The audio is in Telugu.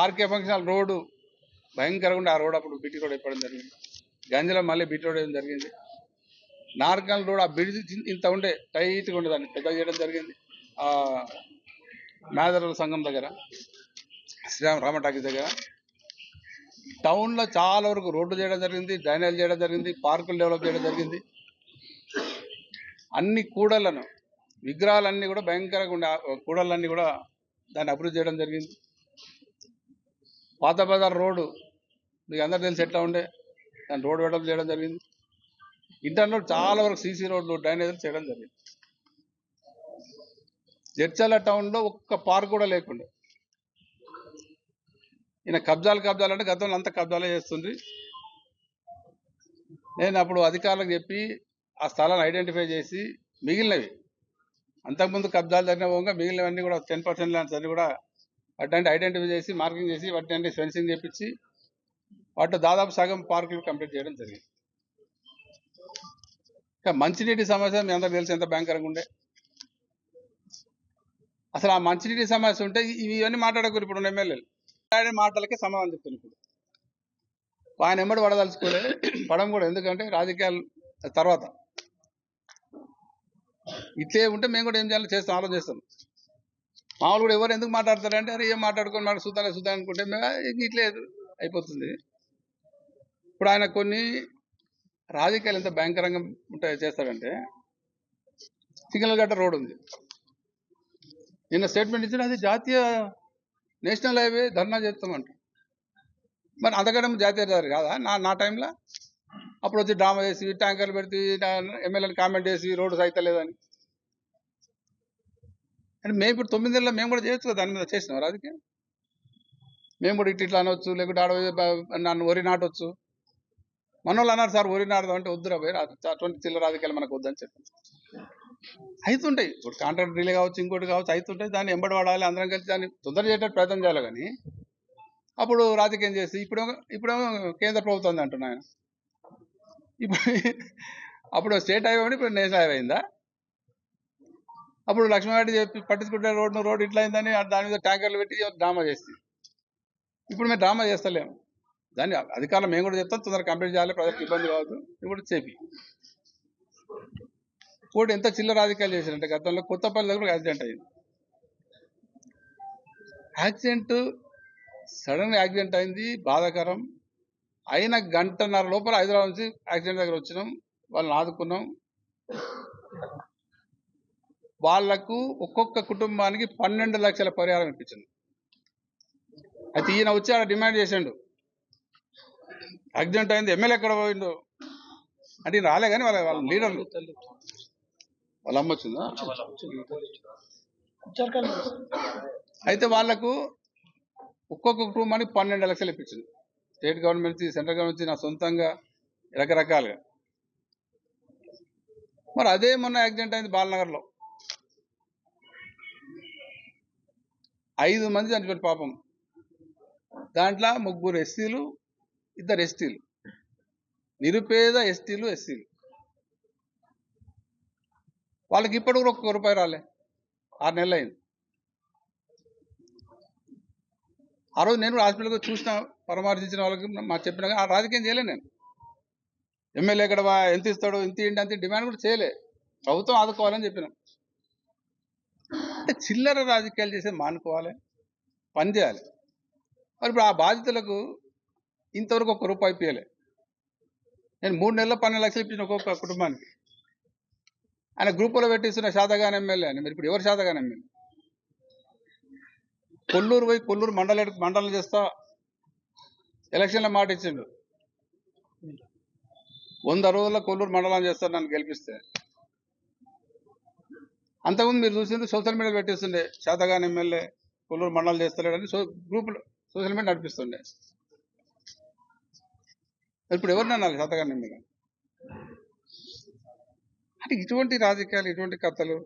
ఆర్కే ఫంక్షన్ రోడ్డు భయంకరంగా ఉండే ఆ రోడ్ అప్పుడు బిటి రోడ్ ఎప్పడం జరిగింది. గంజలో మళ్ళీ బిటి రోడ్ వేయడం జరిగింది. నార్కల్ రోడ్ ఆ బిడి ఇంత ఉండే టైట్గా ఉండేదాన్ని పెద్దగా చేయడం జరిగింది. ఆ మేదరుల సంఘం దగ్గర శ్రీరామ్ రామటాకి దగ్గర. టౌన్లో చాలా వరకు రోడ్లు చేయడం జరిగింది డ్రైనేజ్ చేయడం జరిగింది పార్కులు డెవలప్ చేయడం జరిగింది. అన్ని కూడళ్ళను విగ్రహాలన్నీ కూడా భయంకరంగా ఉండే కూడళ్ళన్నీ కూడా దాన్ని అభివృద్ధి చేయడం జరిగింది. పాత బజార్ రోడ్డు. మీకు అందరు తెలిసి ఎట్లా ఉండే? దాని రోడ్ వెడల్పు చేయడం జరిగింది. ఇంటర్లో చాలా వరకు సీసీ రోడ్లు డ్రైనేజీలు చేయడం జరిగింది. జడ్చల టౌన్లో ఒక్క పార్క్ కూడా లేకుండా. ఈయన కబ్జాలు కబ్జాలు అంటే గతంలో అంత కబ్జాలే చేస్తుంది నేను అప్పుడు అధికారులకు చెప్పి ఆ స్థలాన్ని ఐడెంటిఫై చేసి మిగిలినవి. అంతకుముందు కబ్జాలు జరిగిన పోగా మిగిలినవన్నీ కూడా టెన్ పర్సెంట్ ల్యాండ్స్ కూడా అట్లాంటి ఐడెంటిఫై చేసి మార్కింగ్ చేసి వాటి ఫెన్సింగ్ చేపించి వాటిలో దాదాపు సగం పార్కులు కంప్లీట్ చేయడం జరిగింది. ఇంకా మంచినీటి సమస్య మీ అందరికి తెలిసి ఎంత భయంకరంగా ఉండే. అసలు ఆ మంచినీటి సమస్య ఉంటే ఇవి ఇవన్నీ మాట్లాడకూడదు ఇప్పుడు ఉన్న ఎమ్మెల్యేలు. మాట్లాడే మాటలకే సమాధానం చెప్తాను ఇప్పుడు. ఆయన ఎమ్మడి పడదలుచుకోలే పడం కూడా. ఎందుకంటే రాజకీయాలు తర్వాత. ఇట్లే ఉంటే మేము కూడా ఏం చేయాలో? చేస్తాం ఆలోచిస్తాం. మామూలు కూడా ఎవరు ఎందుకు మాట్లాడతారంటే అరే ఏం మాట్లాడుకొని? మాట చూద్దాం చూద్దాం అనుకుంటే మేము ఇంక ఇట్లే అయిపోతుంది. ఇప్పుడు ఆయన కొన్ని రాజకీయాలు ఎంత భయంకరంగా ఉంటాయి చేస్తాడంటే సిగ్నల్ గట్ట రోడ్ ఉంది. నిన్న స్టేట్మెంట్ ఇచ్చిన అది జాతీయ నేషనల్ హైవే ధర్నా చేస్తామంట. మరి అంతకంటే జాతీయ రహదారి కాదా? నా నా టైంలో అప్పుడు వచ్చి డ్రామా చేసి ట్యాంకర్లు పెడితే ఎమ్మెల్యేని కామెంట్ చేసి రోడ్డు సైతం లేదని అంటే మేము ఇప్పుడు తొమ్మిది నెలలు మేము కూడా చేయొచ్చు కదా దాని మీద చేసినాం రాజకీయం? మేము కూడా ఇట్లా ఇట్లా లేకుంటే ఆడ నన్ను వరి నాటవచ్చు మన వాళ్ళు అన్నారు సార్ వరి నాడదాం అంటే వద్దురా పోయి అటువంటి చిల్ల రాజకీయాలు మనకు వద్దని చెప్పాను అవుతుంటాయి ఇప్పుడు కాంట్రాక్ట్ రిలే కావచ్చు ఇంకోటి కావచ్చు అవుతుంటాయి దాన్ని ఎంబడి వాడాలి అందరం కలిసి దాన్ని తొందర చేయడానికి ప్రయత్నం చేయాలి కానీ అప్పుడు రాజకీయం చేసి ఇప్పుడేమో ఇప్పుడేమో కేంద్ర ప్రభుత్వం అంటున్నాయన. ఇప్పుడు అప్పుడు స్టేట్ హైవే ఇప్పుడు నేషనల్ హైవే అయిందా? అప్పుడు లక్ష్మణరెడ్డి చెప్పి పట్టించుకుంటే రోడ్డు రోడ్ ఇట్లా అయిందని దాని మీద ట్యాంకర్లు పెట్టి డ్రామా చేసి. ఇప్పుడు మేము డ్రామా చేస్తలేము దాన్ని అధికారులు మేము కూడా చెప్తాం తొందరగా కంప్లీట్ చేయాలి ప్రజలకు ఇబ్బంది కావద్దు ఇప్పుడు కూడా చేపి ఎంత చిల్లర రాజకీయాలు చేశారంటే గతంలో కొత్తపల్లి దగ్గర యాక్సిడెంట్ అయింది. యాక్సిడెంట్ సడన్ యాక్సిడెంట్ అయింది బాధాకరం. అయిన గంటన్నర లోపల హైదరాబాద్ నుంచి యాక్సిడెంట్ దగ్గర వచ్చినాం వాళ్ళని ఆదుకున్నాం. వాళ్ళకు ఒక్కొక్క కుటుంబానికి పన్నెండు లక్షల పరిహారం ఇప్పించింది. అయితే ఈయన వచ్చి ఆడ డిమాండ్ చేసిండు. యాక్సిడెంట్ అయింది ఎమ్మెల్యే ఎక్కడ పోయిండు? అంటే ఈయన రాలే కానీ వాళ్ళ వాళ్ళ లీడర్లు. వాళ్ళ అమ్మ వచ్చిందా? అయితే వాళ్ళకు ఒక్కొక్క కుటుంబానికి పన్నెండు లక్షలు ఇప్పించింది. స్టేట్ గవర్నమెంట్ నుంచి సెంట్రల్ గవర్నమెంట్ నుంచి నా సొంతంగా రకరకాలుగా. మరి అదే మొన్న యాక్సిడెంట్ అయింది బాలనగర్లో. ఐదు మంది చనిపోయారు పాపం. దాంట్లో ముగ్గురు ఎస్సీలు ఇద్దరు ఎస్టీలు. నిరుపేద ఎస్టీలు ఎస్సీలు. వాళ్ళకి ఇప్పటి కూడా ఒక్క రూపాయి రాలే. ఆరు నెలలు అయింది. ఆ రోజు నేను హాస్పిటల్కి చూసిన పరామర్శించిన వాళ్ళకి మాకు చెప్పిన ఆ రాజకీయం చేయలే నేను. ఎమ్మెల్యే ఇక్కడ వా- ఎంత ఇస్తాడు ఇంత ఏంటి అంత డిమాండ్ కూడా చేయలే. ప్రభుత్వం ఆదుకోవాలని చెప్పినాం. అంటే చిల్లర రాజకీయాలు చేసే మానుకోవాలి పని చేయాలి. మరి ఇప్పుడు ఆ బాధితులకు ఇంతవరకు ఒక్క రూపాయి ఇప్పించలే నేను మూడు నెలల పన్నెండు లక్షలు ఇప్పించిన ఒక్కొక్క కుటుంబానికి. ఆయన గ్రూపులో పెట్టిస్తున్న శాతగాని ఎమ్మెల్యే అని. మీరు ఇప్పుడు ఎవరు శాతగాని ఎమ్మెల్యే? కొల్లూరు పోయి కొల్లూరు మండల మండలం చేస్తా ఎలక్షన్లో మాట ఇచ్చిండు. వంద రోజుల్లో కొల్లూరు మండలం చేస్తారు నన్ను గెలిపిస్తే అంతకుముందు మీరు చూసింది సోషల్ మీడియా పెట్టిస్తుండే శాతగాని ఎమ్మెల్యే కొల్లూరు మండలం చేస్తలేడని సో గ్రూపులు సోషల్ మీడియా నడిపిస్తుండే. ఇప్పుడు ఎవరిని అన్నారు శాతగాని ఎమ్మెల్యే? అంటే ఇటువంటి రాజకీయాలు ఇటువంటి కథలు